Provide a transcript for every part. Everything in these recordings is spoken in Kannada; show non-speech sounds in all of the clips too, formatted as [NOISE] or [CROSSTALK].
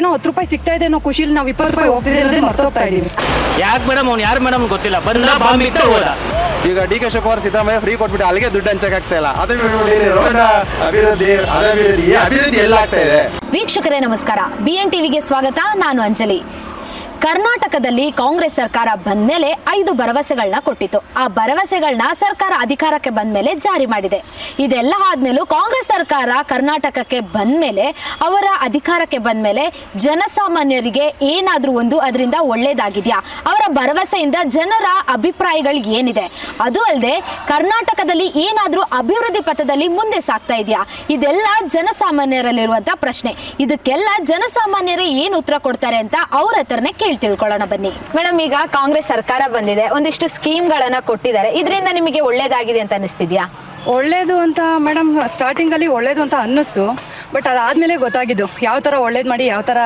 ನಮ್ಗೇನೋ ಹತ್ತು ರೂಪಾಯಿ ಸಿಗ್ತಾ ಇದೆ ಅನ್ನೋ ಖುಷಿಲಿ ನಾವು ಇಪ್ಪತ್ತು ರೂಪಾಯಿ ಹೋಗ್ತಿದೆ ಅನ್ನೋದೇ ಮರ್ತೋಗ್ತಾ ಇದೀವಿ ಯಾಕೆ ಮೇಡಮ್ ಅವ್ನು ಯಾರು ಮೇಡಮ್ ಗೊತ್ತಿಲ್ಲ? ಬಂದ ಬಾಂಬ್ ಇತ್ತ ಹೋದ. ಈಗ D K Shivakumar Siddaramaiah free ಕೊಟ್ಬಿಟ್ಟು ಅಲ್ಲಿಗೆ ದುಡ್ಡು ಹಂಚಕ್ ಆಗ್ತಾ ಇಲ್ಲ. ಅದು ಬಿಟ್ಬಿಟ್ಟು ಇಲ್ಲಿ ರೋಡ್ ಅಭಿವೃದ್ಧಿ ಅಭಿವೃದ್ಧಿ ಎಲ್ಲ ಆಗ್ತಾ ಇದೆ. ವೀಕ್ಷಕರೇ ನಮಸ್ಕಾರ. ಬಿ ಎನ್ ಟಿವಿಗೆ ಸ್ವಾಗತ. ನಾನು ಅಂಜಲಿ. ಕರ್ನಾಟಕದಲ್ಲಿ ಕಾಂಗ್ರೆಸ್ ಸರ್ಕಾರ ಬಂದ ಮೇಲೆ ಐದು ಭರವಸೆಗಳನ್ನ ಕೊಟ್ಟಿತ್ತು. ಆ ಭರವಸೆಗಳನ್ನ ಸರ್ಕಾರ ಅಧಿಕಾರಕ್ಕೆ ಬಂದ ಮೇಲೆ ಜಾರಿ ಮಾಡಿದೆ. ಇದೆಲ್ಲ ಆದ್ಮೇಲೂ ಕಾಂಗ್ರೆಸ್ ಸರ್ಕಾರ ಕರ್ನಾಟಕಕ್ಕೆ ಬಂದ ಮೇಲೆ ಅವರ ಅಧಿಕಾರಕ್ಕೆ ಬಂದ ಮೇಲೆ ಜನಸಾಮಾನ್ಯರಿಗೆ ಏನಾದರೂ ಒಂದು ಅದರಿಂದ ಒಳ್ಳೇದಾಗಿದೆಯಾ? ಅವರ ಭರವಸೆಯಿಂದ ಜನರ ಅಭಿಪ್ರಾಯಗಳು ಏನಿದೆ? ಅದು ಅಲ್ಲದೆ ಕರ್ನಾಟಕದಲ್ಲಿ ಏನಾದರೂ ಅಭಿವೃದ್ಧಿ ಪಥದಲ್ಲಿ ಮುಂದೆ ಸಾಗ್ತಾ ಇದೆಯಾ? ಇದೆಲ್ಲ ಜನಸಾಮಾನ್ಯರಲ್ಲಿರುವಂತಹ ಪ್ರಶ್ನೆ. ಇದಕ್ಕೆಲ್ಲ ಜನಸಾಮಾನ್ಯರೇ ಏನು ಉತ್ತರ ಕೊಡ್ತಾರೆ ಅಂತ ಅವ್ರ ಹತ್ರನೇ ತಿಳ್ಕೊಳ್ಳೋಣ ಬನ್ನಿ. ಮೇಡಮ್ ಈಗ ಕಾಂಗ್ರೆಸ್ ಸರ್ಕಾರ ಬಂದಿದೆ. ಒಂದಿಷ್ಟು ಸ್ಕೀಮ್ಗಳನ್ನ ಕೊಟ್ಟಿದ್ದಾರೆ. ಇದರಿಂದ ನಿಮಗೆ ಒಳ್ಳೇದಾಗಿದೆ ಅಂತ ಅನಿಸ್ತಿದ್ಯಾ? ಒಳ್ಳೇದು ಅಂತ ಮೇಡಮ್ ಸ್ಟಾರ್ಟಿಂಗಲ್ಲಿ ಒಳ್ಳೇದು ಅಂತ ಅನ್ನಿಸ್ತು. ಬಟ್ ಅದಾದಮೇಲೆ ಗೊತ್ತಾಗಿದ್ದು. ಯಾವ ಥರ ಒಳ್ಳೇದು ಮಾಡಿ ಯಾವ ಥರ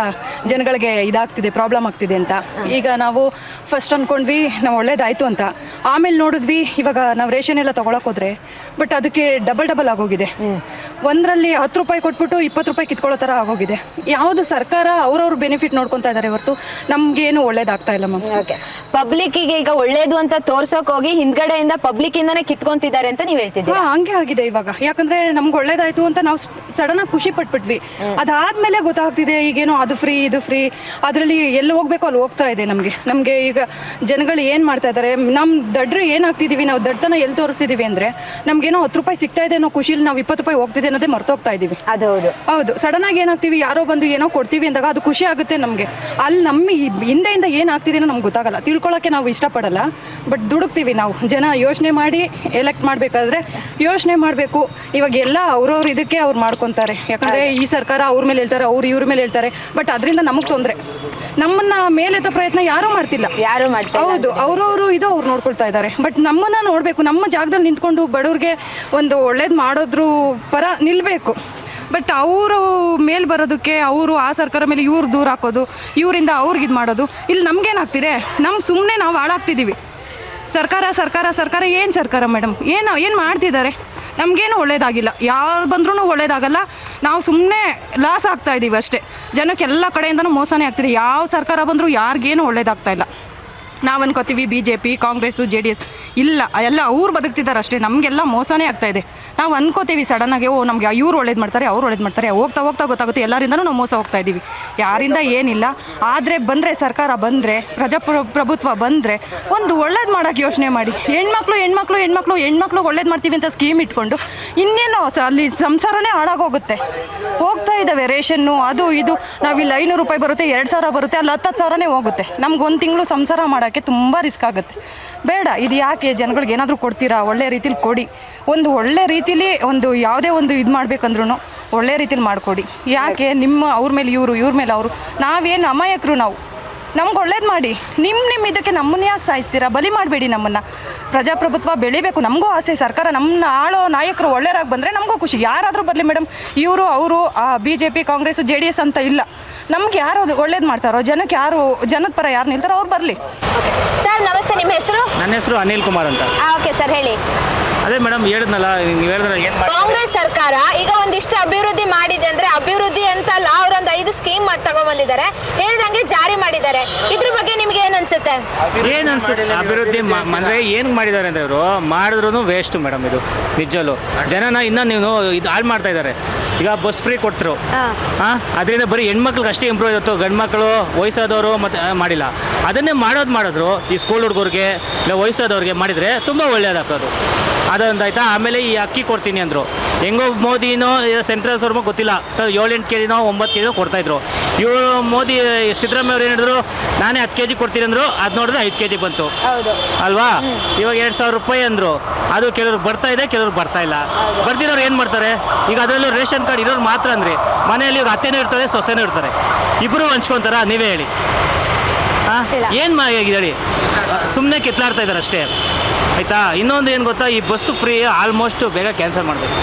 ಜನಗಳಿಗೆ ಇದಾಗ್ತಿದೆ ಪ್ರಾಬ್ಲಮ್ ಆಗ್ತಿದೆ ಅಂತ. ಈಗ ನಾವು ಫಸ್ಟ್ ಅಂದ್ಕೊಂಡ್ವಿ ನಾವು ಒಳ್ಳೇದಾಯಿತು ಅಂತ. ಆಮೇಲೆ ನೋಡಿದ್ವಿ ಇವಾಗ ನಾವು ರೇಷನ್ ಎಲ್ಲ ತೊಗೊಳಕ್ಕೆ ಹೋದ್ರೆ. ಬಟ್ ಅದಕ್ಕೆ ಡಬಲ್ ಡಬಲ್ ಆಗೋಗಿದೆ. ಒಂದರಲ್ಲಿ ಹತ್ತು ರೂಪಾಯಿ ಕೊಟ್ಬಿಟ್ಟು ಇಪ್ಪತ್ತು ರೂಪಾಯಿ ಕಿತ್ಕೊಳ್ಳೋ ಥರ ಆಗೋಗಿದೆ. ಯಾವುದು ಸರ್ಕಾರ ಅವ್ರವ್ರ ಬೆನಿಫಿಟ್ ನೋಡ್ಕೊತಾ ಇದ್ದಾರೆ ಹೊರತು ನಮಗೇನು ಒಳ್ಳೇದಾಗ್ತಾ ಇಲ್ಲ ಮ್ಯಾಮ್. ಓಕೆ. ಪಬ್ಲಿಕ್ಕಿಗೆ ಈಗ ಒಳ್ಳೇದು ಅಂತ ತೋರ್ಸೋಕೆ ಹೋಗಿ ಹಿಂದ್ಗಡೆಯಿಂದ ಪಬ್ಲಿಕ್ ಇಂದನೇ ಕಿತ್ಕೊಂತಿದ್ದಾರೆ ಅಂತ ನೀವು ಹೇಳ್ತಿದ್ದೀರಾ? ಹಾಂ ಹಂಗೆ ಆಗಿದೆ ಇವಾಗ. ಯಾಕಂದ್ರೆ ನಮ್ಗೆ ಒಳ್ಳೇದಾಯ್ತು ಅಂತ ನಾವು ಸಡನ್ ಆಗಿ ಖುಷಿ ಪಟ್ಬಿಟ್ವಿ. ಅದಾದ್ಮೇಲೆ ಗೊತ್ತಾಗ್ತಿದೆ ಈಗೇನೋ ಅದು ಫ್ರೀ ಇದು ಫ್ರೀ ಅದರಲ್ಲಿ ಎಲ್ಲಿ ಹೋಗ್ಬೇಕು ಅಲ್ಲಿ ಹೋಗ್ತಾ ಇದೆ ನಮಗೆ. ನಮಗೆ ಈಗ ಜನಗಳು ಏನು ಮಾಡ್ತಾ ಇದ್ದಾರೆ ನಮ್ಮ ದಡ್ರು ಏನಾಗ್ತಿದೀವಿ ನಾವು ದಡ್ತನ ಎಲ್ಲಿ ತೋರಿಸ್ತಿದೀವಿ ಅಂದ್ರೆ ನಮಗೇನೋ ಹತ್ತು ರೂಪಾಯಿ ಸಿಗ್ತಾ ಇದೆ ಅನ್ನೋ ಖುಷಿಲಿ ನಾವು ಇಪ್ಪತ್ತು ರೂಪಾಯಿ ಹೋಗ್ತಿದೆ ಅನ್ನೋದೇ ಮರ್ತೋಗ್ತಾ ಇದೀವಿ. ಅದು ಹೌದು. ಹೌದು ಸಡನ್ ಆಗಿ ಏನಾಗ್ತೀವಿ ಯಾರೋ ಬಂದು ಏನೋ ಕೊಡ್ತೀವಿ ಅಂದಾಗ ಅದು ಖುಷಿ ಆಗುತ್ತೆ ನಮಗೆ. ಅಲ್ಲಿ ನಮ್ಮ ಈ ಹಿಂದೆಯಿಂದ ಏನಾಗ್ತಿದೆ ನಮ್ಗೆ ಗೊತ್ತಾಗಲ್ಲ. ತಿಳ್ಕೊಳ್ಳೋಕೆ ನಾವು ಇಷ್ಟಪಡಲ್ಲ ಬಟ್ ದುಡುಕ್ತೀವಿ ನಾವು. ಜನ ಯೋಚನೆ ಮಾಡಿ ಎಲೆಕ್ಟ್ ಮಾಡಬೇಕಾದ್ರೆ ಯೋಚನೆ ಮಾಡಬೇಕು. ಇವಾಗ ಎಲ್ಲ ಅವ್ರವ್ರ ಇದಕ್ಕೆ ಅವ್ರು ಮಾಡ್ಕೊತಾರೆ. ಯಾಕಂದರೆ ಈ ಸರ್ಕಾರ ಅವ್ರ ಮೇಲೆ ಹೇಳ್ತಾರೆ ಅವ್ರು ಇವ್ರ ಮೇಲೆ ಹೇಳ್ತಾರೆ. ಬಟ್ ಅದರಿಂದ ನಮಗೆ ತೊಂದರೆ. ನಮ್ಮನ್ನ ಮೇಲೆತ್ತ ಪ್ರಯತ್ನ ಯಾರು ಮಾಡ್ತಿಲ್ಲ. ಯಾರು ಮಾಡ್ತಾ ಇಲ್ಲ. ಹೌದು ಅವ್ರವರು ಇದು ಅವ್ರು ನೋಡ್ಕೊಳ್ತಾ ಇದ್ದಾರೆ. ಬಟ್ ನಮ್ಮನ್ನ ನೋಡಬೇಕು ನಮ್ಮ ಜಾಗದಲ್ಲಿ ನಿಂತ್ಕೊಂಡು ಬಡವ್ರಿಗೆ ಒಂದು ಒಳ್ಳೇದು ಮಾಡೋದ್ರು ಪರ ನಿಲ್ಲಬೇಕು ಬಟ್ ಅವರು ಮೇಲ್ ಬರೋದಕ್ಕೆ ಅವರು ಆ ಸರ್ಕಾರ ಮೇಲೆ ಇವ್ರು ದೂರ ಹಾಕೋದು ಇವರಿಂದ ಅವ್ರಿಗೆ ಇದು ಮಾಡೋದು ಇಲ್ಲಿ ನಮ್ಗೇನಾಗ್ತಿದೆ? ನಮ್ಮ ಸುಮ್ಮನೆ ನಾವು ಹಾಳಾಗ್ತಿದ್ದೀವಿ ಸರ್ಕಾರ ಸರ್ಕಾರ ಸರ್ಕಾರ ಏನು ಸರ್ಕಾರ ಮೇಡಮ್? ಏನು ಏನು ಮಾಡ್ತಿದ್ದಾರೆ? ನಮಗೇನು ಒಳ್ಳೇದಾಗಿಲ್ಲ. ಯಾರು ಬಂದ್ರೂ ಒಳ್ಳೇದಾಗಲ್ಲ. ನಾವು ಸುಮ್ಮನೆ ಲಾಸ್ ಆಗ್ತಾ ಇದ್ದೀವಿ ಅಷ್ಟೇ. ಜನಕ್ಕೆ ಎಲ್ಲ ಕಡೆಯಿಂದನೂ ಮೋಸನೇ ಆಗ್ತಿದೆ. ಯಾವ ಸರ್ಕಾರ ಬಂದರೂ ಯಾರಿಗೇನು ಒಳ್ಳೇದಾಗ್ತಾ ಇಲ್ಲ. ನಾವು ಅನ್ಕೋತೀವಿ B J P Congress J D S ಇಲ್ಲ. ಎಲ್ಲ ಅವ್ರು ಬದುಕ್ತಿದ್ದಾರೆ ಅಷ್ಟೇ ನಮಗೆಲ್ಲ ಮೋಸನೇ ಆಗ್ತಾ ಇದೆ. ನಾವು ಅನ್ಕೋತೀವಿ ಸಡನ್ನಾಗಿ ಓ, ನಮಗೆ ಇವ್ರು ಒಳ್ಳೇದು ಮಾಡ್ತಾರೆ, ಅವ್ರು ಒಳ್ಳೇದು ಮಾಡ್ತಾರೆ. ಹೋಗ್ತಾ ಹೋಗ್ತಾ ಗೊತ್ತಾಗುತ್ತೆ. ಎಲ್ಲರಿಂದನೂ ನಾವು ಮೋಸ ಹೋಗ್ತಾ ಇದ್ದೀವಿ ಯಾರಿಂದ ಏನಿಲ್ಲ. ಆದರೆ ಬಂದರೆ, ಸರ್ಕಾರ ಬಂದರೆ ಪ್ರಜಾಪ್ರ ಪ್ರಭುತ್ವ ಬಂದರೆ ಒಂದು ಒಳ್ಳೇದು ಮಾಡೋಕ್ಕೆ ಯೋಚನೆ ಮಾಡಿ. ಹೆಣ್ಮಕ್ಳು ಹೆಣ್ಮಕ್ಳು ಹೆಣ್ಮಕ್ಳು ಹೆಣ್ಮಕ್ಳು ಒಳ್ಳೇದು ಮಾಡ್ತೀವಿ ಅಂತ ಸ್ಕೀಮ್ ಇಟ್ಕೊಂಡು ಇನ್ನೇನು ಅಲ್ಲಿ ಸಂಸಾರನೇ ಹಾಳಾಗೋಗುತ್ತೆ. ಇದ್ದಾವೆ ರೇಷನ್ನು, ಅದು ಇದು. ನಾವಿಲ್ಲಿ ಐನೂರು ರೂಪಾಯಿ ಬರುತ್ತೆ, ಎರಡು ಸಾವಿರ ಬರುತ್ತೆ, ಅಲ್ಲಿ ಹತ್ತು ಸಾವಿರನೇ ಹೋಗುತ್ತೆ. ನಮ್ಗೆ ಒಂದು ತಿಂಗಳು ಸಂಸಾರ ಮಾಡೋಕ್ಕೆ ತುಂಬ ರಿಸ್ಕ್ ಆಗುತ್ತೆ. ಬೇಡ, ಇದು ಯಾಕೆ ಜನಗಳಿಗೆ ಏನಾದರೂ ಕೊಡ್ತೀರಾ? ಒಳ್ಳೆ ರೀತಿಲಿ ಕೊಡಿ. ಒಂದು ಒಳ್ಳೆ ರೀತಿಲಿ ಒಂದು ಯಾವುದೇ ಒಂದು ಇದು ಮಾಡಬೇಕಂದ್ರೂ ಒಳ್ಳೆ ರೀತಿಲಿ ಮಾಡಿಕೊಡಿ. ಯಾಕೆ? ನಿಮ್ಮ ಅವ್ರ ಮೇಲೆ ಇವರು, ಇವ್ರ ಮೇಲೆ ಅವರು. ನಾವೇನು ಅಮಾಯಕರು ನಾವು. ನಮ್ಗೆ ಒಳ್ಳೇದು ಮಾಡಿ. ನಿಮ್ಮ ನಿಮ್ಮ ಇದಕ್ಕೆ ನಮ್ಮನ್ನ ಯಾಕೆ ಸಾಯಿಸ್ತೀರಾ? ಬಲಿ ಮಾಡಬೇಡಿ ನಮ್ಮನ್ನು. ಪ್ರಜಾಪ್ರಭುತ್ವ ಬೆಳಿಬೇಕು. ನಮಗೂ ಆಸೆ. ಸರ್ಕಾರ ನಮ್ಮನ್ನ ಆಳೋ ನಾಯಕರು ಒಳ್ಳೆಯರಾಗಿ ಬಂದರೆ ನಮಗೂ ಖುಷಿ. ಯಾರಾದರೂ ಬರಲಿ ಮೇಡಮ್ ಇವರು ಅವರು B J P Congress J D S ಅಂತ ಇಲ್ಲ. ನಮ್ಗೆ ಯಾರು ಒಳ್ಳೇದು ಮಾಡ್ತಾರೋ ಜನಕ್ಕೆ ಯಾರು ಜನದ ಪರ ಯಾರು ನಿಲ್ತಾರೋ ಅವ್ರು ಬರಲಿ. ಸರ್ ನಮಸ್ತೆ. ನಿಮ್ಮ ಹೆಸರು? ನನ್ನ ಹೆಸರು ಅನಿಲ್ ಕುಮಾರ್ ಅಂತ. ಓಕೆ ಸರ್ ಹೇಳಿ. ಅದೇ ಮೇಡಮ್ ಹೇಳಿದ್ನಲ್ಲ ನೀವು ಹೇಳಿದ್ರೆ ಏನು ಕಾಂಗ್ರೆಸ್ ಸರ್ಕಾರ ಈಗ ಒಂದಿಷ್ಟು ಅಭಿವೃದ್ಧಿ ಮಾಡಿದೆ ಅಂದ್ರೆ ಅಭಿವೃದ್ಧಿ ಅಂತಲ್ಲ ಅವರೊಂದು ಐದು ಸ್ಕೀಮ್ ತಗೊಂಡ್ಬಂದಿದ್ದಾರೆ ಮಾಡಿದ್ದಾರೆ. ಇದ್ರ ಬಗ್ಗೆ ನಿಮ್ಗೆ ಏನ್ ಅನ್ಸುತ್ತೆ? ಏನು ಅನ್ಸುತ್ತೆ? ಅಭಿವೃದ್ಧಿ ಮ- ಅಂದ್ರೆ ಏನು ಮಾಡಿದ್ದಾರೆ ಅಂದ್ರೆ ಇವರು ಮಾಡಿದ್ರು ವೇಸ್ಟ್ ಮೇಡಮ್ ಇದು ನಿಜಲು ಜನನ ಇನ್ನೂ ನೀವು ಇದು ಹಾಳು ಮಾಡ್ತಾ ಇದ್ದಾರೆ. ಈಗ ಬಸ್ ಫ್ರೀ ಕೊಟ್ಟರು ಹಾ. ಹಾಂ? ಅದರಿಂದ ಬರೀ ಹೆಣ್ಮಕ್ಳಿಗೆ ಅಷ್ಟೇ ಇಂಪ್ರೂವ್ ಇತ್ತು ಗಂಡು ಮಕ್ಕಳು ವಯಸ್ಸಾದವರು ಮತ್ತು ಮಾಡಿಲ್ಲ. ಅದನ್ನೇ ಮಾಡೋದು ಮಾಡಿದ್ರು ಈ ಸ್ಕೂಲ್ ಹುಡುಗರಿಗೆ ಇಲ್ಲ ವಯಸ್ಸಾದವ್ರಿಗೆ ಮಾಡಿದರೆ ತುಂಬ ಒಳ್ಳೆಯದಾಗ್ತದೆ ಅದೊಂದಾಯ್ತಾ? ಆಮೇಲೆ ಈ ಅಕ್ಕಿ ಕೊಡ್ತೀನಿ ಅಂದರು. ಹೆಂಗೋ ಮೋದಿನೋ ಸೆಂಟ್ರಲ್ ಸರ್ಮೋ ಗೊತ್ತಿಲ್ಲ. ಏಳೆಂಟು ಕೆ ಜಿನೋ ಒಂಬತ್ತು ಕೆ ಜಿನೋ ಕೊಡ್ತಾಯಿದ್ರು ಇವರು ಮೋದಿ ಸಿದ್ದರಾಮಯ್ಯ ಅವ್ರು ಹೇಳಿದ್ರು? ನಾನೇ ಹತ್ತು ಕೆ ಜಿ ಕೊಡ್ತೀನಿ ಅಂದ್ರು. ಅದು ನೋಡಿದ್ರೆ ಐದು ಕೆ ಜಿ ಬಂತು. ಹೌದು. ಅಲ್ವಾ? ಇವಾಗ ಎರಡು ಸಾವಿರ ರೂಪಾಯಿ ಅಂದರು. ಅದು ಕೆಲವ್ರು ಬರ್ತಾ ಇದೆ ಕೆಲವ್ರು ಬರ್ತಾ ಇಲ್ಲ. ಬರ್ತಿರೋರು ಏನು ಮಾಡ್ತಾರೆ? ಈಗ ಅದರಲ್ಲೂ ರೇಷನ್ ಕಾರ್ಡ್ ಇರೋರು ಮಾತ್ರ ಅಂದ್ರೆ. ಮನೆಯಲ್ಲಿ ಇವಾಗ ಅತ್ತೆನೂ ಇರ್ತಾರೆ ಸೊಸೆನೂ ಇರ್ತಾರೆ. ಇಬ್ಬರು ಹಂಚ್ಕೊತಾರ? ನೀವೇ ಹೇಳಿ. ಹಾಂ? ಮಾಡಿ ಏನು ಹೇಳಿ? ಸುಮ್ಮನೆ ಕಿತ್ಲಾಡ್ತಾ ಇದ್ದಾರೆ ಅಷ್ಟೇ. ಆಯಿತಾ? ಇನ್ನೊಂದು ಏನು ಗೊತ್ತಾ? ಈ ಬಸ್ಸು ಫ್ರೀ ಆಲ್ಮೋಸ್ಟ್ ಬೇಗ ಕ್ಯಾನ್ಸಲ್ ಮಾಡಬೇಕು.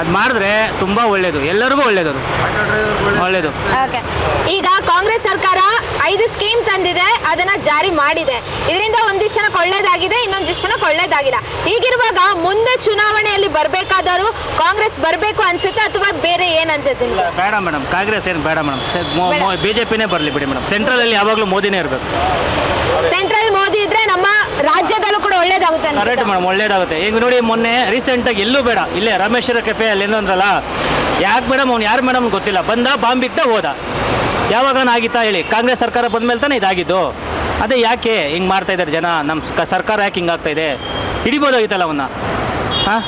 ಅದು ಮಾಡಿದ್ರೆ ತುಂಬ ಒಳ್ಳೇದು. ಎಲ್ಲರಿಗೂ ಒಳ್ಳೇದು ಒಳ್ಳೇದು. ಒಳ್ಳೆಯದು ಓಕೆ ಈಗ ಕಾಂಗ್ರೆಸ್ ಸರ್ಕಾರ ಐದು ಸ್ಕೀಮ್ ತಂದಿದೆ. ಅದನ್ನ ಜಾರಿ ಮಾಡಿದೆ. ಇದರಿಂದ ಒಂದಿಷ್ಟು ಜನಕ್ಕೆ ಒಳ್ಳೇದಾಗಿದೆ ಇನ್ನೊಂದಿಷ್ಟು ಜನಕ್ಕೆ ಒಳ್ಳೇದಾಗಿಲ್ಲ. ಹೀಗಿರುವಾಗ ಮುಂದೆ ಚುನಾವಣೆಯಲ್ಲಿ ಬರಬೇಕಾದವರು ಕಾಂಗ್ರೆಸ್ ಬರಬೇಕು ಅನ್ಸುತ್ತೆ ಅಥವಾ ಬೇರೆ ಏನ್ ಅನ್ಸುತ್ತೆ ನಿಮ್ಗೆ? ಬೇಡ ಮೇಡಮ್. ಕಾಂಗ್ರೆಸ್ ಏನು ಬೇಡ ಮೇಡಮ್. ಬಿ ಜೆ ಪಿನೇ ಬರಲಿ ಬಿಡಿ ಮೇಡಮ್. ಸೆಂಟ್ರಲಲ್ಲಿ ಯಾವಾಗಲೂ ಮೋದಿನೇ ಇರಬೇಕು. ಸೆಂಟ್ರಲ್ ಮೋದಿ ಇದ್ರೆ ನಮ್ಮ ರಾಜ್ಯದಲ್ಲೂ ಕೂಡ ಒಳ್ಳೇದಾಗುತ್ತೆ ಕರೆಕ್ಟ್ ಮೇಡಮ್ ಒಳ್ಳೇದಾಗುತ್ತೆ. ಈಗ ನೋಡಿ ಮೊನ್ನೆ ರೀಸೆಂಟಾಗಿ ಎಲ್ಲೂ ಬೇಡ. ಇಲ್ಲೇ ರಮೇಶ್ವರ ಕೆಫೆ ಅಲ್ಲಿ ಏನೋ ಅಂದ್ರಲ್ಲ ಯಾಕೆ ಮೇಡಮ್ ಅವ್ನು ಯಾರು ಮೇಡಮ್ ಗೊತ್ತಿಲ್ಲ. ಬಂದ ಬಾಂಬ್ ಇಟ್ಟ ಹೋದ. ಯಾವಾಗ ಆಗಿತ್ತಾ ಹೇಳಿ? ಕಾಂಗ್ರೆಸ್ ಸರ್ಕಾರ ಬಂದ ಮೇಲೆ ತಾನೇ ಇದಾಗಿದ್ದು. ಅದೇ ಯಾಕೆ ಹಿಂಗ್ ಮಾಡ್ತಾ ಇದ್ದಾರೆ ಜನ? ನಮ್ಮ ಸರ್ಕಾರ ಯಾಕೆ ಹಿಂಗಾಗ್ತಾ ಇದೆ? ಹಿಡಿಬೋದಾಗಿತ್ತಲ್ಲ ಅವನ್ನ? ಹಾಂ?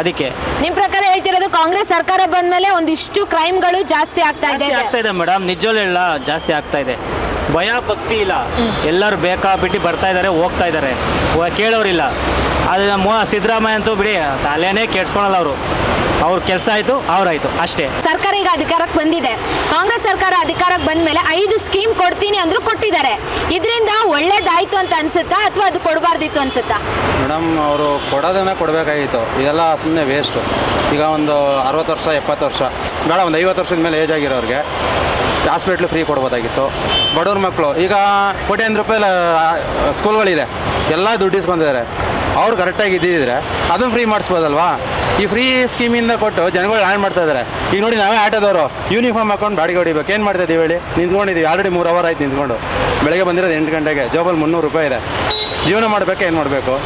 ಅದಕ್ಕೆ. ನಿಮ್ ಪ್ರಕಾರ ಹೇಳ್ತಿರೋದು ಕಾಂಗ್ರೆಸ್ ಸರ್ಕಾರ ಬಂದ್ಮೇಲೆ ಒಂದಿಷ್ಟು ಕ್ರೈಮ್ಗಳು ಜಾಸ್ತಿ ಆಗ್ತಾ ಇದೆ ಆಗ್ತಾ ಇದೆ ಮೇಡಮ್ ನಿಜವಲ್ಲ ಜಾಸ್ತಿ ಆಗ್ತಾ ಇದೆ. ಭಯ ಭಕ್ತಿ ಇಲ್ಲ. ಎಲ್ಲರೂ ಬೇಕಾಬಿಟ್ಟು ಬರ್ತಾ ಇದ್ದಾರೆ ಹೋಗ್ತಾ ಇದ್ದಾರೆ. ಕೇಳೋರಿಲ್ಲ. ಅದು ನಮ್ಮ ಸಿದ್ದರಾಮಯ್ಯ ಅಂತೂ ಬಿಡಿ ತಲೆನೇ ಕೆಡ್ಸ್ಕೊಳಲ್ಲ ಅವರು. ಅವ್ರ ಕೆಲಸ ಆಯಿತು ಅವ್ರಾಯ್ತು ಅಷ್ಟೇ. ಸರ್ಕಾರ ಈಗ ಅಧಿಕಾರಕ್ಕೆ ಬಂದಿದೆ. ಕಾಂಗ್ರೆಸ್ ಸರ್ಕಾರ ಅಧಿಕಾರಕ್ಕೆ ಬಂದ ಮೇಲೆ ಐದು ಸ್ಕೀಮ್ ಕೊಡ್ತೀನಿ ಅಂದ್ರು ಕೊಟ್ಟಿದ್ದಾರೆ. ಇದರಿಂದ ಒಳ್ಳೇದಾಯ್ತು ಅಂತ ಅನ್ಸುತ್ತಾ ಅಥವಾ ಅದು ಕೊಡಬಾರ್ದಿತ್ತು ಅನ್ಸುತ್ತಾ? ಮೇಡಮ್ ಅವರು ಕೊಡೋದನ್ನ ಕೊಡಬೇಕಾಗಿತ್ತು. ಇದೆಲ್ಲ ಸುಮ್ಮನೆ ವೇಸ್ಟು ಈಗ ಒಂದು ಅರವತ್ತು ವರ್ಷ ಎಪ್ಪತ್ತು ವರ್ಷ. ಬೇಡ ಒಂದು ಐವತ್ತು ವರ್ಷದ ಮೇಲೆ ಏಜ್ ಆಗಿರೋರಿಗೆ. ಹಾಸ್ಪಿಟ್ಲು ಫ್ರೀ ಕೊಡ್ಬೋದಾಗಿತ್ತು. ಬಡವ್ರ ಮಕ್ಕಳು ಈಗ ಕೋಟ್ಯಾಂತರ ರೂಪಾಯಿ ಲ- ಸ್ಕೂಲ್ಗಳಿದೆ. ಎಲ್ಲ ದುಡ್ಡು ಇಸ್ಕೊಂಡಿದ್ದಾರೆ ಅವ್ರು ಕರೆಕ್ಟಾಗಿ ಇದ್ದಿದ್ರೆ ಅದನ್ನು ಫ್ರೀ ಮಾಡಿಸ್ಬೋದಲ್ವಾ? ಈ ಫ್ರೀ ಸ್ಕೀಮಿಂದ ಕೊಟ್ಟು ಜನಗಳು ಆ್ಯಂಡ್ ಮಾಡ್ತಾ ಇದ್ದಾರೆ ಈಗ ನೋಡಿ ನಾವೇ ಆಟೋದವರು ಯೂನಿಫಾರ್ಮ್ ಹಾಕೊಂಡು ಬಾಡಿಗೆ ಹೊಡಿಬೇಕು. ಏನು ಮಾಡ್ತಾ ಇದ್ದೀವಿ ಹೇಳಿ? ನಿಂತ್ಕೊಂಡಿದ್ದೀವಿ ಆಲ್ರೆಡಿ ಮೂರು ಅವರ್ ಆಯ್ತು ನಿಂತ್ಕೊಂಡು. ಬೆಳಗ್ಗೆ ಬಂದಿರೋದು ಎಂಟು ಗಂಟೆಗೆ. ಜಾಬಲ್ಲಿ ಮುನ್ನೂರು ರೂಪಾಯಿ ಇದೆ. ಜೀವನ ಮಾಡಬೇಕು, ಏನು ಮಾಡಬೇಕು?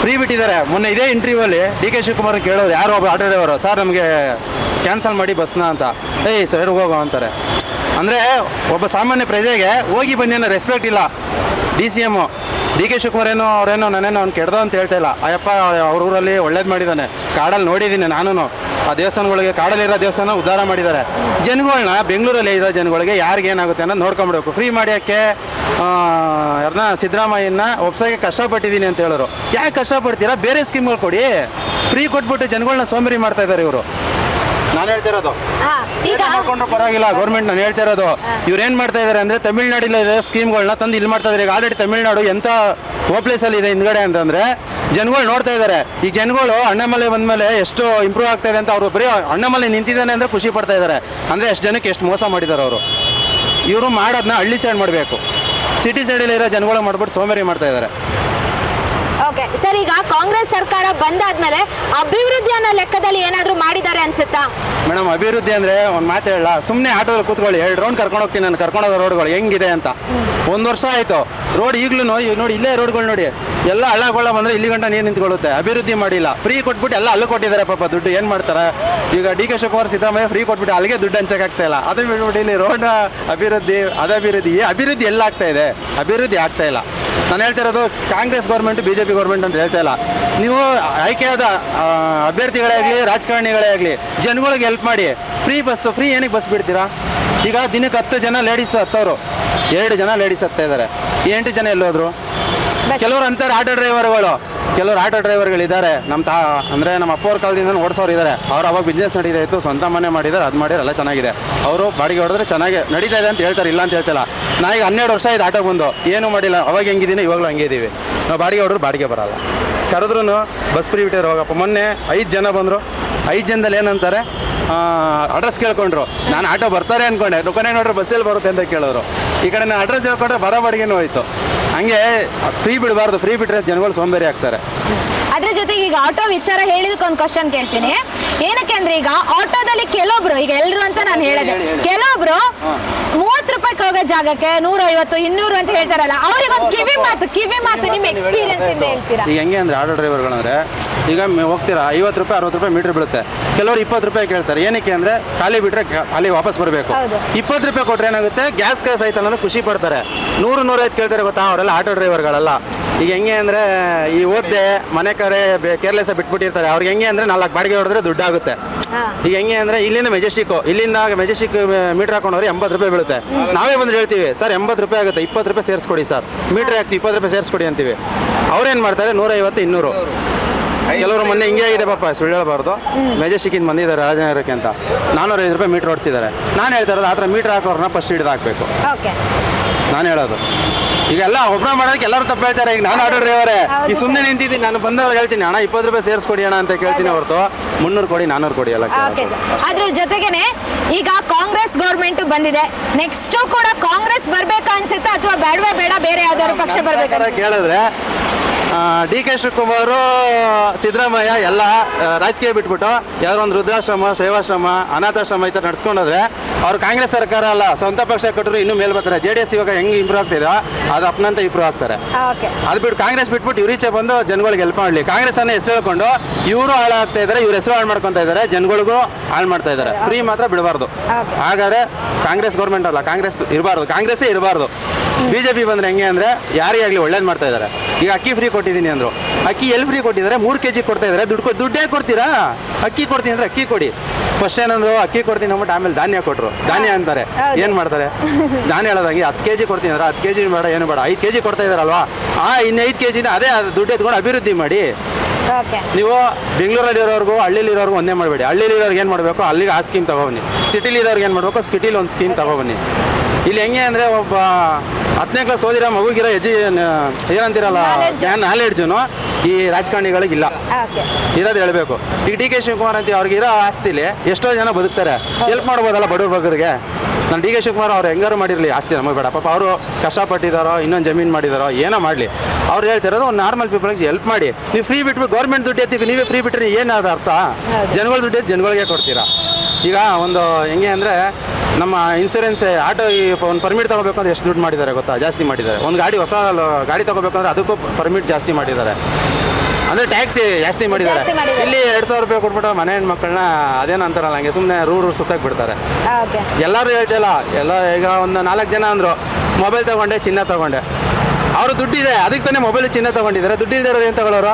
ಫ್ರೀ ಬಿಟ್ಟಿದ್ದಾರೆ. ಮೊನ್ನೆ ಇದೇ ಇಂಟರ್ವ್ಯೂವಲ್ಲಿ ಡಿ ಕೆ ಶಿವಕುಮಾರ್ ಕೇಳೋದು ಯಾರೋ ಒಬ್ಬ ಆಟೋ ಡ್ರೈವರು ಸರ್, ನಮಗೆ ಕ್ಯಾನ್ಸಲ್ ಮಾಡಿ ಬಸ್ನ ಅಂತ. ಏಯ್, ಸರ್, ಹೋಗೋ, ಅಂತಾರೆ. ಅಂದರೆ ಒಬ್ಬ ಸಾಮಾನ್ಯ ಪ್ರಜೆಗೆ ಹೋಗಿ ಬಂದಿ ಅನ್ನೋ ರೆಸ್ಪೆಕ್ಟ್ ಇಲ್ಲ. D C M D K Shivakumar ಏನೋ ಅವರೇನೋ ನಾನೇನೋ ಅವ್ನು ಕೆಡ್ದೋ ಅಂತ ಹೇಳ್ತಾ ಇಲ್ಲ. ಅಯ್ಯಪ್ಪ, ಅವ್ರ ಊರಲ್ಲಿ ಒಳ್ಳೇದು ಮಾಡಿದ್ದಾನೆ ಕಾಡಲ್ಲಿ ನೋಡಿದ್ದೀನಿ ನಾನು ಆ ದೇವಸ್ಥಾನಗಳಿಗೆ ಕಾಡಲ್ಲಿರೋ ದೇವಸ್ಥಾನ ಉದ್ಧಾರ ಮಾಡಿದ್ದಾರೆ ಜನಗಳನ್ನ ಬೆಂಗಳೂರಲ್ಲಿ ಇರೋ ಜನಗಳಿಗೆ ಯಾರಿಗೆ ಏನಾಗುತ್ತೆ ಅನ್ನೋದು ನೋಡ್ಕೊಂಬಿಡ್ಬೇಕು. ಫ್ರೀ ಮಾಡೋಕ್ಕೆ ಯಾರನ್ನ ಸಿದ್ದರಾಮಯ್ಯನ ಒಪ್ಸೋಕ್ಕೆ ಕಷ್ಟಪಟ್ಟಿದ್ದೀನಿ ಅಂತ ಹೇಳೋರು. ಯಾಕೆ ಕಷ್ಟಪಡ್ತೀರಾ? ಬೇರೆ ಸ್ಕೀಮ್ಗಳು ಕೊಡಿ. ಫ್ರೀ ಕೊಟ್ಬಿಟ್ಟು ಜನಗಳನ್ನ ಸೋಮರಿ ಮಾಡ್ತಾ ಇದ್ದಾರೆ ಇವರು. ನಾನು ಹೇಳ್ತಿರೋದು ಮಾಡ್ಕೊಂಡ್ರು ಪರವಾಗಿಲ್ಲ ಗೌರ್ಮೆಂಟ್ ನಾನು ಹೇಳ್ತಾ ಇರೋದು. ಇವ್ರು ಏನ್ ಮಾಡ್ತಾ ಇದಾರೆ ಅಂದ್ರೆ ತಮಿಳ್ನಾಡಿನ ಸ್ಕೀಮ್ಗಳನ್ನ ತಂದು ಇಲ್ಲಿ ಮಾಡ್ತಾ ಇದಾರೆ. ಈಗ ಆಲ್ರೆಡಿ ತಮಿಳ್ನಾಡು ಎಂತ ಹೋಪ್ಲೆಸ್ ಅಲ್ಲಿ ಇದೆ ಹಿಂದ್ಗಡೆ ಅಂತಂದ್ರೆ ಜನಗಳು ನೋಡ್ತಾ ಇದಾರೆ. ಈ ಜನಗಳು ಅಣ್ಣಮಲೆ ಬಂದ್ಮೇಲೆ ಎಷ್ಟು ಇಂಪ್ರೂವ್ ಆಗ್ತಾ ಇದೆ ಅಂತ ಅವರು ಬರೀ ಅಣ್ಣಮಲೆ ನಿಂತಿದ್ದಾನೆ ಅಂದ್ರೆ ಖುಷಿ ಪಡ್ತಾ ಇದಾರೆ. ಅಂದ್ರೆ ಎಷ್ಟು ಜನಕ್ಕೆ ಎಷ್ಟು ಮೋಸ ಮಾಡಿದ್ದಾರೆ ಅವರು. ಇವರು ಮಾಡೋದನ್ನ ಹಳ್ಳಿ ಸೈಡ್ ಮಾಡಬೇಕು. ಸಿಟಿ ಸೈಡಲ್ಲಿರೋ ಜನಗಳು ಮಾಡ್ಬಿಟ್ಟು ಸೋಮೇರಿ ಮಾಡ್ತಾ ಇದ್ದಾರೆ ಓಕೆ, ಸರ್, ಈಗ ಕಾಂಗ್ರೆಸ್ ಸರ್ಕಾರ ಬಂದಾದ್ಮೇಲೆ ಅಭಿವೃದ್ಧಿ ಅನ್ನೋ ಲೆಕ್ಕದಲ್ಲಿ ಏನಾದರೂ ಮಾಡಿದ್ದಾರೆ ಅನ್ಸುತ್ತಾ? ಮೇಡಮ್, ಅಭಿವೃದ್ಧಿ ಅಂದ್ರೆ ಒಂದು ಮಾತು ಹೇಳ ಸುಮ್ಮನೆ ಆಟೋದಲ್ಲಿ ಕೂತ್ಕೊಳ್ಳಿ. ಎರಡು ರೌಂಡ್ ಕರ್ಕೊಂಡು ಹೋಗ್ತೀನಿ ನಾನು, ಕರ್ಕೊಂಡು ಹೋಗೋ ರೋಡ್ಗಳು ಹೆಂಗಿದೆ ಅಂತ. ಒಂದು ವರ್ಷ ಆಯಿತು ರೋಡ್ ಈಗಲೂ ನೋಡಿ ಇಲ್ಲೇ ರೋಡ್ಗಳು ನೋಡಿ, ಎಲ್ಲ ಹಳ್ಳಕೊಳ್ಳ ಬಂದರೆ ಇಲ್ಲಿ ಗಂಟ ನೀರು ನಿಂತ್ಕೊಳ್ಳುತ್ತೆ, ಅಭಿವೃದ್ಧಿ ಮಾಡಿಲ್ಲ. ಫ್ರೀ ಕೊಟ್ಬಿಟ್ಟು ಎಲ್ಲ ಅಲ್ಲೂ ಕೊಟ್ಟಿದ್ದಾರೆ ಪಾಪ ದುಡ್ಡು, ಏನು ಮಾಡ್ತಾರೆ? ಈಗ D K Shivakumar Siddaramaiah free ಕೊಟ್ಬಿಟ್ಟು ಅಲ್ಲಿಗೆ ದುಡ್ಡು ಹಂಚಕ್ಕಾಗ್ತಾ ಇಲ್ಲ. ಅದು ಬಿಟ್ಬಿಟ್ಟು ಇಲ್ಲಿ ರೋಡ್ ಅಭಿವೃದ್ಧಿ ಅಭಿವೃದ್ಧಿ ಅಭಿವೃದ್ಧಿ ಎಲ್ಲ ಆಗ್ತಾ ಇದೆ, ಅಭಿವೃದ್ಧಿ ಆಗ್ತಾ ಇಲ್ಲ. ನಾನು ಹೇಳ್ತಿರೋದು Congress government B J P government ಅಂತ ಹೇಳ್ತಾ ಇಲ್ಲ. ನೀವು ಆಯ್ಕೆಯಾದ ಅಭ್ಯರ್ಥಿಗಳೇ ಆಗಲಿ ರಾಜಕಾರಣಿಗಳೇ ಆಗಲಿ ಜನಗಳಿಗೆ ಹೆಲ್ಪ್ ಮಾಡಿ ಫ್ರೀ ಬಸ್ಸು ಫ್ರೀ ಏನಕ್ಕೆ ಬಸ್ ಬಿಡ್ತೀರಾ? ಈಗ ದಿನಕ್ಕೆ ಹತ್ತು ಜನ ಲೇಡೀಸ್ ಹತ್ತವರು. ಎರಡು ಜನ ಲೇಡೀಸ್ ಹತ್ತಾ ಇದ್ದಾರೆ. ಎಂಟು ಜನ ಎಲ್ಲೋದ್ರು? ಕೆಲವರು ಅಂತಾರೆ ಆಟೋ ಡ್ರೈವರ್ಗಳು ಕೆಲವರು ಆಟೋ ಡ್ರೈವರ್ಗಳಿದ್ದಾರೆ ನಮ್ಮ ತಾ ಅಂದರೆ ನಮ್ಮ ಅಪ್ಪವ್ರ ಕಾಲದಿಂದ ಓಡಿಸೋರು ಇದ್ದಾರೆ. ಅವ್ರು ಅವಾಗ ಬಿಸ್ನೆಸ್ ನಡೀತಾ ಇತ್ತು ಸ್ವಂತ ಮನೆ ಮಾಡಿದ್ದಾರೆ ಅದು ಮಾಡಿದ್ರೆ ಎಲ್ಲ ಚೆನ್ನಾಗಿದೆ. ಅವರು ಬಾಡಿಗೆ ಹೊಡೆದ್ರೆ ಚೆನ್ನಾಗಿ ನಡೀತಾ ಇದೆ ಅಂತ ಹೇಳ್ತಾರೆ ಇಲ್ಲ ಅಂತ ಹೇಳ್ತಿಲ್ಲ. ನಾ ಈಗ ಹನ್ನೆರಡು ವರ್ಷ ಆಯ್ತು ಆಟೋ ಬಂದು. ಏನೂ ಮಾಡಿಲ್ಲ. ಅವಾಗ ಹೆಂಗಿದ್ದೀನಿ ಇವಾಗಲೂ ಹಂಗೆ ಇದ್ದೀವಿ ನಾವು ಬಾಡಿಗೆ ಹೊಡೆದ್ರು ಬಾಡಿಗೆ ಬರಲ್ಲ. ಕರೆದ್ರೂ ಬಸ್ ಫ್ರೀ ಬಿಟ್ಟಿರೋ ಹೋಗಪ್ಪ ಮೊನ್ನೆ ಐದು ಜನ ಬಂದರು. ಐದು ಜನದಲ್ಲಿ ಏನಂತಾರೆ ಅಡ್ರೆಸ್ ಕೇಳ್ಕೊಂಡ್ರು. ನಾನು ಆಟೋ ಬರ್ತಾರೆ ಅಂದ್ಕೊಂಡೆ ದುಕಾನೆ ನೋಡ್ರೆ ಬಸ್ಸಲ್ಲಿ ಬರುತ್ತೆ ಅಂತ ಕೇಳೋರು. ಈ ಕಡೆ ನಾನು ಅಡ್ರೆಸ್ ಹೇಳ್ಕೊಂಡ್ರೆ ಬರೋ ಬಾಡಿಗೆನೂ ಹೋಯ್ತು. ಹಂಗೆ ಫ್ರೀ ಬಿಡಬಾರ್ದು. ಫ್ರೀ ಬಿಟ್ರೆ ಜನಗಳು ಸೋಂಬೇರಿ ಆಗ್ತಾರೆ. ಅದ್ರ ಜೊತೆಗೆ ಈಗ ಆಟೋ ವಿಚಾರ ಹೇಳಿದಕ್ಕೆ ಒಂದು ಕ್ವಶನ್ ಕೇಳ್ತೀನಿ. ಏನಕ್ಕೆ ಅಂದ್ರೆ ಈಗ ಆಟೋದಲ್ಲಿ ಕೆಲವೊಬ್ರು ಈಗ ಎಲ್ಲರೂ ಅಂತ ನಾನು ಹೇಳಿದೆ. ಕೆಲವೊಬ್ರು ಮೂವತ್ತು ಹೋಗೋ ಜಾಗಕ್ಕೆ ನೂರ ಐವತ್ತು ಇನ್ನೂರು ಅಂತ ಹೇಳ್ತಾರಲ್ಲ ಅವ್ರಿಗೆ ಒಂದು ಕಿವಿ ಮಾತು ಕಿವಿ ಮಾತು ನಿಮ್ಮ ಎಕ್ಸ್ಪೀರಿಯನ್ಸ್ ಇಂದ ಹೇಳ್ತೀರಾ? ಈಗ ಹೆಂಗೆ ಅಂದ್ರೆ ಆಟೋ ಡ್ರೈವರ್ಗಳಂದ್ರೆ ಈಗ ಮೆ- ಹೋಗ್ತೀರಾ ಐವತ್ತು ರೂಪಾಯಿ ಅರವತ್ತು ರೂಪಾಯಿ ಮೀಟ್ರ್ ಬೀಳುತ್ತೆ. ಕೆಲವರು ಇಪ್ಪತ್ತು ರೂಪಾಯಿ ಕೇಳ್ತಾರೆ. ಏನಕ್ಕೆ ಅಂದ್ರೆ ಖಾಲಿ ಬಿಟ್ಟರೆ ಖಾಲಿ ವಾಪಸ್ ಬರಬೇಕು. ಹೌದು. ಇಪ್ಪತ್ತು ರೂಪಾಯಿ ಕೊಟ್ರೆ ಏನಾಗುತ್ತೆ ಗ್ಯಾಸ್ ಗ್ಯಾಸ್ ಆಯ್ತು ಅನ್ನೋದು ಖುಷಿ ಪಡ್ತಾರೆ. ನೂರು ನೂರೈವತ್ತು ಕೇಳ್ತಾರೆ ಗೊತ್ತಾ ಅವರೆಲ್ಲ ಆಟೋ ಡ್ರೈವರ್ಗಳಲ್ಲ ಈಗ ಹೆಂಗೆ ಅಂದ್ರೆ ಈ ಓದ್ದೆ ಮನೆ ಕಡೆ ಕೇರ್ಲೆಸ್ ಬಿಟ್ಬಿಟ್ಟಿರ್ತಾರೆ. ಅವ್ರಿಗೆ ಹೆಂಗೆ ಅಂದ್ರೆ ನಾಲ್ಕು ಬಾಡಿಗೆ ಹೊಡೆದ್ರೆ ದುಡ್ಡು ಆಗುತ್ತೆ ಹಾ. ಈಗ ಹೆಂಗೆ ಅಂದ್ರೆ ಇಲ್ಲಿಂದ ಮೆಜೆಸ್ಟಿಕ್ ಇಲ್ಲಿಂದ ಮೆಜೆಸ್ಟಿಕ್ ಮೀಟರ್ ಹಾಕೊಂಡ್ರೆ ಎಂಬತ್ತು ರೂಪಾಯಿ ಬೀಳುತ್ತೆ. ನಾವೇ ಬಂದು ಹೇಳ್ತೀವಿ, ಸರ್, ಎಂಬತ್ತು ರೂಪಾಯಿ ಆಗುತ್ತೆ, ಇಪ್ಪತ್ತು ರೂಪಾಯಿ ಸೇರಿಸ್ಕೊಡಿ, ಸರ್. ಮೀಟರ್ ಹಾಕ್ತೀವಿ, ಇಪ್ಪತ್ತು ರೂಪಾಯಿ ಸೇರಿಸ್ಕೊಡಿ ಅಂತೀವಿ. ಅವ್ರೇನು ಮಾಡ್ತಾರೆ? ನೂರೈವತ್ತು, ಇನ್ನೂರು. ಕೆಲವರು ಮೊನ್ನೆ ಹಿಂಗೆ ಆಗಿದೆ ಪಾಪ ಸುಳ್ಳು ಹೇಳಬಾರ್ದು. ಮೆಜೆಸ್ಟಿಕ್ಕಿಂದ ಬಂದಿದ್ದಾರೆ ರಾಜನಗರಕ್ಕೆ ಅಂತ. ನಾನ್ನೂರೈದು ರೂಪಾಯಿ ಮೀಟರ್ ಓಡಿಸಿದ್ದಾರೆ. ನಾನು ಹೇಳ್ತಾ ಇರೋದು ಆ ಥರ ಮೀಟರ್ ಹಾಕೋರ್ನ ಫಸ್ಟ್ ಹಿಡಿದು ಹಾಕಬೇಕು. ಓಕೆ. ನಾನು ಹೇಳೋದು. ಈಗ ಎಲ್ಲ ಒಬ್ಬರ ಮಾಡೋದಕ್ಕೆ ಎಲ್ಲರೂ ತಪ್ಪು ಹೇಳ್ತಾರೆ. ಈಗ ನಾನು ಆಟೋ ಡ್ರೈವರೇ ಈಗ ಸುಮ್ಮನೆ ನಿಂತಿದ್ದೀನಿ. ನಾನು ಬಂದವ್ರು ಹೇಳ್ತೀನಿ ಅಣ್ಣ ಇಪ್ಪತ್ತು ರೂಪಾಯಿ ಸೇರಿಸ್ಕೊಡಿ ಅಣ್ಣ ಅಂತ ಕೇಳ್ತೀನಿ ಹೊರತು. ಮುನ್ನೂರು ಕೊಡಿ ನಾನ್ನೂರು ಕೊಡಿ ಎಲ್ಲ ಓಕೆ ಸರ್. ಅದ್ರ ಜೊತೆಗೇನೆ ಈಗ ಕಾಂಗ್ರೆಸ್ ಗೌರ್ಮೆಂಟ್ ಬಂದಿದೆ. ನೆಕ್ಸ್ಟ್ ಕೂಡ ಕಾಂಗ್ರೆಸ್ ಬರ್ಬೇಕಾ ಅನ್ಸುತ್ತಾ ಅಥವಾ ಬೇಡವೇ ಬೇಡ ಬೇರೆ ಯಾವ್ದಾದ್ರು ಪಕ್ಷ ಬರ್ಬೇಕಾದ್ರೆ ಕೇಳಿದ್ರೆ ಡಿ ಕೆ ಶಿವಕುಮಾರ್ ಸಿದ್ದರಾಮಯ್ಯ ಎಲ್ಲ ರಾಜಕೀಯ ಬಿಟ್ಬಿಟ್ಟು ಯಾರೋ ಒಂದು ವೃದ್ಧಾಶ್ರಮ ಸೇವಾಶ್ರಮ ಅನಾಥಾಶ್ರಮ ಈ ಥರ ನಡ್ಸ್ಕೊಂಡೋದ್ರೆ ಅವ್ರು ಕಾಂಗ್ರೆಸ್ ಸರ್ಕಾರ ಅಲ್ಲ ಸ್ವಂತ ಪಕ್ಷ ಕಟ್ಟರು ಇನ್ನೂ ಮೇಲ್ ಬರ್ತಾರೆ. ಜೆ ಡಿ ಎಸ್ ಇವಾಗ ಹೆಂಗೆ ಇಂಪ್ರೂವ್ ಆಗ್ತಿದೆ ಅದು ಅಪ್ನಂತ ಇಂಪ್ರೂವ್ ಆಗ್ತಾರೆ. ಅದು ಬಿಟ್ಟು ಕಾಂಗ್ರೆಸ್ ಬಿಟ್ಬಿಟ್ಟು ಇವ್ರೀಚೆ ಬಂದು ಜನಗಳಿಗೆ ಹೆಲ್ಪ್ ಮಾಡಲಿ. ಕಾಂಗ್ರೆಸ್ ಅನ್ನ ಹೆಸರು ಹೇಳ್ಕೊಂಡು ಇವರು ಹಾಳಾಗ್ತಾ ಇದ್ದಾರೆ ಇವ್ರ ಹೆಸರು ಹಾಳು ಮಾಡ್ಕೊತಾ ಇದ್ದಾರೆ ಜನಗಳಿಗೂ ಹಾಳು ಮಾಡ್ತಾ ಇದ್ದಾರೆ ಫ್ರೀ ಮಾತ್ರ ಬಿಡಬಾರ್ದು. ಹಾಗಾದ್ರೆ ಕಾಂಗ್ರೆಸ್ ಗೌರ್ಮೆಂಟ್ ಅಲ್ಲ ಕಾಂಗ್ರೆಸ್ ಇರಬಾರ್ದು ಕಾಂಗ್ರೆಸ್ಸೇ ಇರಬಾರ್ದು. ಬಿಜೆಪಿ ಬಂದ್ರೆ ಹೆಂಗೆ ಅಂದ್ರೆ ಯಾರೇ ಆಗಲಿ ಒಳ್ಳೇದು ಮಾಡ್ತಾ ಇದ್ದಾರೆ ಈಗ ಅಕ್ಕಿ ಫ್ರೀ ಕೊಟ್ಟಿದ್ದೀನಿ ಅಂದ್ರು. ಅಕ್ಕಿ ಎಲ್ಲಿ ಫ್ರೀ ಕೊಟ್ಟಿದ್ದಾರೆ? ಮೂರು ಕೆ ಜಿ ಕೊಡ್ತಾ ಇದ್ದಾರೆ. ದುಡ್ಡು ದುಡ್ಡೇ ಕೊಡ್ತೀರಾ? ಅಕ್ಕಿ ಕೊಡ್ತೀನಿ ಅಂದ್ರೆ ಅಕ್ಕಿ ಕೊಡಿ. ಫಸ್ಟ್ ಏನಂದ್ರು ಅಕ್ಕಿ ಕೊಡ್ತೀನಿ ಅಂದ್ಬಿಟ್ಟು ಆಮೇಲೆ ಧಾನ್ಯ ಕೊಟ್ಟರು ಧಾನ್ಯ ಅಂತಾರೆ. ಏನು ಮಾಡ್ತಾರೆ? [LAUGHS] ಧಾನ್ಯ ಹೇಳೋದಾಗಿ ಹತ್ತು ಕೆ ಜಿ ಕೊಡ್ತೀನಿ ಅಂದ್ರೆ ಹತ್ತು ಕೆ ಜಿ ಬೇಡ ಏನು ಬೇಡ. ಐದು ಕೆ ಜಿ ಕೊಡ್ತಾ ಇದ್ದಾರಲ್ವಾ? ಆ ಇನ್ನು ಐದು ಕೆ ಜಿನ ಅದೇ ದುಡ್ಡು ಎತ್ಕೊಂಡು ಅಭಿವೃದ್ಧಿ ಮಾಡಿ. ನೀವು ಬೆಂಗಳೂರಲ್ಲಿರೋರ್ಗು ಹಳ್ಳಿಲಿರೋರ್ಗು ಒಂದೇ ಮಾಡಬೇಡಿ. ಹಳ್ಳಿಲಿರೋರ್ಗೆ ಏನು ಮಾಡಬೇಕು? ಅಲ್ಲಿಗೆ ಆ ಸ್ಕೀಮ್ ತಗೊಬನ್ನಿ ಸಿಟಿಲಿರೋರ್ಗೆ ಏನು ಮಾಡಬೇಕು? ಸಿಟಿಲಿ ಒಂದು ಸ್ಕೀಮ್ ತಗೊಬನ್ನಿ ಇಲ್ಲಿ ಹೆಂಗೆ ಅಂದರೆ ಒಬ್ಬ ಹತ್ತನೇ ಕ್ಲಾಸ್ ಓದಿರೋ ಮಗುಗಿರೋ ಎಜಿ ಏನಂತೀರಲ್ಲ ನಾಲೆಡ್ಜುನು ಈ ರಾಜಕಾರಣಿಗಳಿಗಿಲ್ಲ. ಇಲ್ಲ ಇರೋದು ಹೇಳಬೇಕು. ಈಗ ಡಿ ಕೆ ಶಿವಕುಮಾರ್ ಅಂತ ಅವ್ರಿಗೆ ಇರೋ ಆಸ್ತಿಲಿ ಎಷ್ಟೋ ಜನ ಬದುಕ್ತಾರೆ. ಹೆಲ್ಪ್ ಮಾಡ್ಬೋದಲ್ಲ ಬಡವ್ರ ಬಗ್ಗರಿಗೆ? ನಾನು ಡಿ ಕೆ ಶಿವಕುಮಾರ್ ಅವ್ರು ಹೆಂಗಾರು ಮಾಡಿರಲಿ ಆಸ್ತಿ ನಮಗೆ ಬೇಡ. ಪಾಪ ಅವರು ಕಷ್ಟಪಟ್ಟಿದ್ದಾರೋ ಇನ್ನೊಂದು ಜಮೀನು ಮಾಡಿದಾರೋ ಏನೋ ಮಾಡಲಿ. ಅವ್ರು ಹೇಳ್ತಿರೋದು ಒಂದು ನಾರ್ಮಲ್ ಪೀಪಲ್ಗೆ ಹೆಲ್ಪ್ ಮಾಡಿ. ನೀವು ಫ್ರೀ ಬಿಟ್ಬಿಟ್ಟು ಗೌರ್ಮೆಂಟ್ ದುಡ್ಡು ಎತ್ತಿ ನೀವೇ ಫ್ರೀ ಬಿಟ್ಟರೆ ಏನಾದ್ರು ಅರ್ಥ? ಜನಗಳ ದುಡ್ಡು ಜನಗಳಿಗೆ ಕೊಡ್ತೀರಾ? ಈಗ ಒಂದು ಹೆಂಗೆ ಅಂದರೆ ನಮ್ಮ ಇನ್ಸೂರೆನ್ಸ್ ಆಟೋ ಈ ಒಂದು ಪರ್ಮಿಟ್ ತಗೋಬೇಕು ಅಂದ್ರೆ ಎಷ್ಟು ದುಡ್ಡು ಮಾಡಿದ್ದಾರೆ ಗೊತ್ತಾ? ಜಾಸ್ತಿ ಮಾಡಿದ್ದಾರೆ. ಒಂದು ಗಾಡಿ ಹೊಸ ಗಾಡಿ ತಗೋಬೇಕಂದ್ರೆ ಅದಕ್ಕೂ ಪರ್ಮಿಟ್ ಜಾಸ್ತಿ ಮಾಡಿದ್ದಾರೆ. ಅಂದರೆ ಟ್ಯಾಕ್ಸಿ ಜಾಸ್ತಿ ಮಾಡಿದ್ದಾರೆ. ಇಲ್ಲಿ ಎರಡು ಸಾವಿರ ರೂಪಾಯಿ ಕೊಟ್ಬಿಟ್ಟು ಮನೆ ಹೆಣ್ಮಕ್ಳನ್ನ ಅದೇನು ಅಂತಾರಲ್ಲ ಹಂಗೆ ಸುಮ್ಮನೆ ರೂರು ಸುತ್ತಾಗಿ ಬಿಡ್ತಾರೆ. ಎಲ್ಲರೂ ಹೇಳ್ತಿಲ್ಲ ಎಲ್ಲ ಈಗ ಒಂದು ನಾಲ್ಕು ಜನ ಅಂದರು ಮೊಬೈಲ್ ತಗೊಂಡೆ ಚಿನ್ನ ತಗೊಂಡೆ. ಅವರು ದುಡ್ಡಿದೆ ಅದಕ್ಕೆ ತಾನೇ ಮೊಬೈಲ್ ಚಿನ್ನ ತಗೊಂಡಿದ್ದಾರೆ. ಇರೋರು ಏನು ತಗೊಳ್ಳೋರು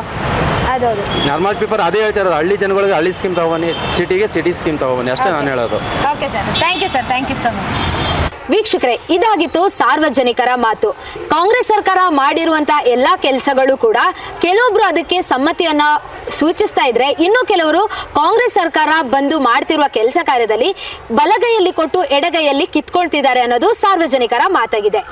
ಅದೌದು ನಾರ್ಮಲ್ ಪೀಪರ್ ಅದೇ ಹೇಳ್ತಿರೋದು ಹಳ್ಳಿ ಜನಗಳಿಗೆ ಹಳ್ಳಿ ಸ್ಕೀಮ್ ತಗೊಬನ್ನಿ. ಸಿಟಿಗೆ ಸಿಟಿ ಸ್ಕೀಮ್ ತಗೊಬನ್ನಿ. ಅಷ್ಟೇ ನಾನು ಹೇಳೋದು. Okay sir thank you sir thank you so much ವೀಕ್ಷಕರೇ ಇದಾಗಿತ್ತು ಸಾರ್ವಜನಿಕರ ಮಾತು. ಕಾಂಗ್ರೆಸ್ ಸರ್ಕಾರ ಮಾಡಿರುವಂತ ಎಲ್ಲಾ ಕೆಲಸಗಳು ಕೂಡ ಕೆಲವೊಬ್ರು ಅದಕ್ಕೆ ಸಮ್ಮತಿಯನ್ನ ಸೂಚಿಸ್ತಾ ಇದ್ರೆ ಇನ್ನು ಕೆಲವರು ಕಾಂಗ್ರೆಸ್ ಸರ್ಕಾರ ಬಂದು ಮಾಡ್ತಿರುವ ಕೆಲಸ ಕಾರ್ಯದಲ್ಲಿ ಬಲಗೈಯಲ್ಲಿ ಕೊಟ್ಟು ಎಡಗೈಯಲ್ಲಿ ಕಿತ್ಕೊಳ್ತಿದ್ದಾರೆ ಅನ್ನೋದು ಸಾರ್ವಜನಿಕರ ಮಾತಾಗಿದೆ.